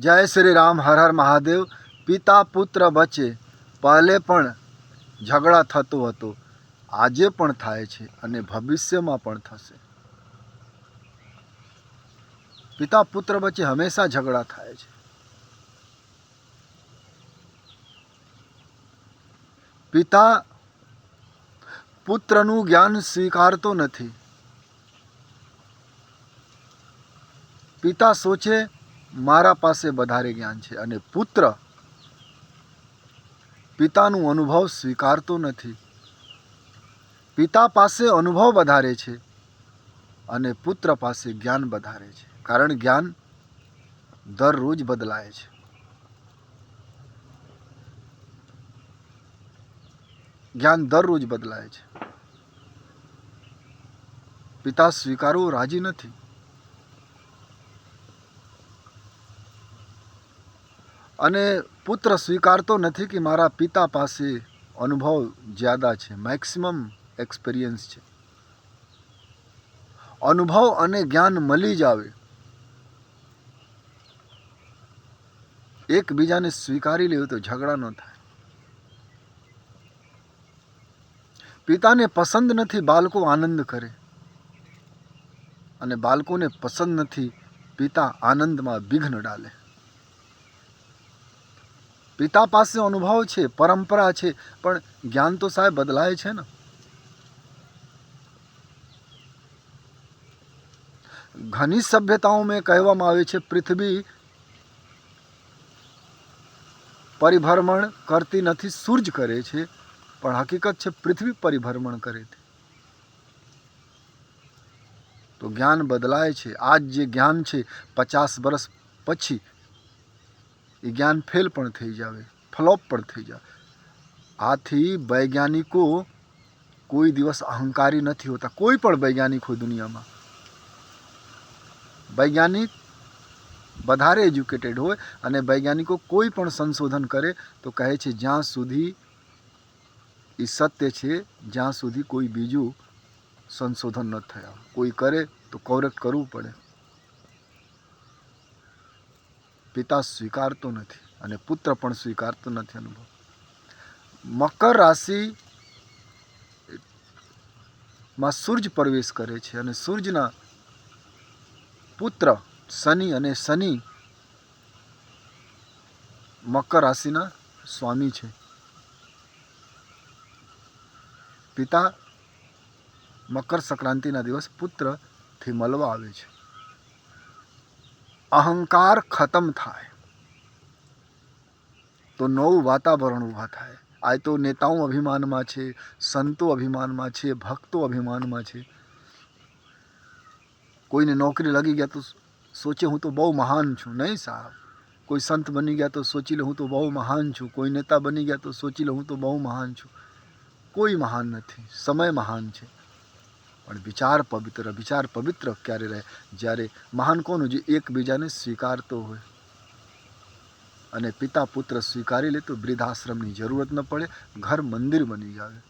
જય શ્રી રામ, હર હર મહાદેવ. પિતા, પુત્ર વચ્ચે પહેલે પણ ઝઘડા થતો હતો. આજે પણ થાય છે અને ભવિષ્યમાં પણ થશે. પિતા, પુત્ર વચ્ચે હંમેશા ઝઘડા થાય છે. પિતા, પુત્રનું જ્ઞાન સ્વીકારતો નથી. પિતા સોચે મારા પાસે વધારે જ્ઞાન છે અને પુત્ર પિતાનું અનુભવ સ્વીકારતો નથી. પિતા પાસે અનુભવ વધારે છે અને પુત્ર પાસે જ્ઞાન વધારે છે. કારણ જ્ઞાન દરરોજ બદલાય છે. જ્ઞાન દરરોજ બદલાય છે. પિતા સ્વીકારવું રાજી નથી. અને પુત્ર સ્વીકારતો નથી કે મારા પિતા પાસે અનુભવ જ્યાદા છે. મેક્સિમમ એક્સપિરિયન્સ છે. અનુભવ અને જ્ઞાન મળી જ આવે. એકબીજાને સ્વીકારી લેવું તો ઝઘડા ન થાય. પિતાને પસંદ નથી, બાળકો આનંદ કરે. અને બાળકોને પસંદ નથી, પિતા આનંદમાં વિઘ્ન ડાલે. પિતા પાસે અનુભવ છે, પરંપરા છે, પણ જ્ઞાન તો સાહેબ બદલાય છે ને. ઘણી સભ્યતાઓમાં કહેવામાં આવે છે, પૃથ્વી પરિભ્રમણ કરતી નથી, સૂર્જ કરે છે, પણ હકીકત છે, પૃથ્વી પરિભ્રમણ કરે છે. તો જ્ઞાન બદલાય છે, આજ જે જ્ઞાન છે, પચાસ વર્ષ પછી એ જ્ઞાન ફેલ પણ થઈ જાવે, ફ્લોપ પણ થઈ જાય આથી વૈજ્ઞાનિકો કોઈ દિવસ અહંકારી નથી હોતા, કોઈ પણ વૈજ્ઞાનિક હોય દુનિયામાં. વૈજ્ઞાનિક વધારે એજ્યુકેટેડ હોય અને વૈજ્ઞાનિકો કોઈ પણ સંશોધન કરે તો કહે છે, જ્યાં સુધી એ સત્ય છે, જ્યાં સુધી કોઈ બીજું સંશોધન ન થયા. કોઈ કરે તો કવરેક્ટ કરવું પડે. પિતા સ્વીકારતો નથી અને પુત્ર પણ સ્વીકારતો નથી અનુભવ. મકર રાશિ માં સૂરજ પ્રવેશ કરે છે અને સૂરજના પુત્ર શનિ અને શનિ મકર રાશિના સ્વામી છે. પિતા મકર સંક્રાંતિના દિવસ પુત્રથી મળવા આવે છે. અહંકાર ખતમ થાય તો નવું વાતાવરણ ઊભા થાય આ તો નેતાઓ અભિમાનમાં છે સંતો અભિમાનમાં છે ભક્તો અભિમાનમાં છે કોઈને નોકરી લાગી ગયા તો સોચે હું તો બહુ મહાન છું નહીં સાહેબ કોઈ સંત બની ગયા તો સોચી લે હું તો બહુ મહાન છું કોઈ નેતા બની ગયા તો સોચી લે હું તો બહુ મહાન છું કોઈ મહાન નથી સમય મહાન છે પણ વિચાર પવિત્ર વિચાર પવિત્ર ક્યારે રહે? જ્યારે મહાન કોણ જે એકબીજાને સ્વીકારતો હોય. અને પિતા પુત્ર સ્વીકારી લે તો વૃદ્ધાશ્રમની જરૂરત ન પડે, ઘર મંદિર બની જાય.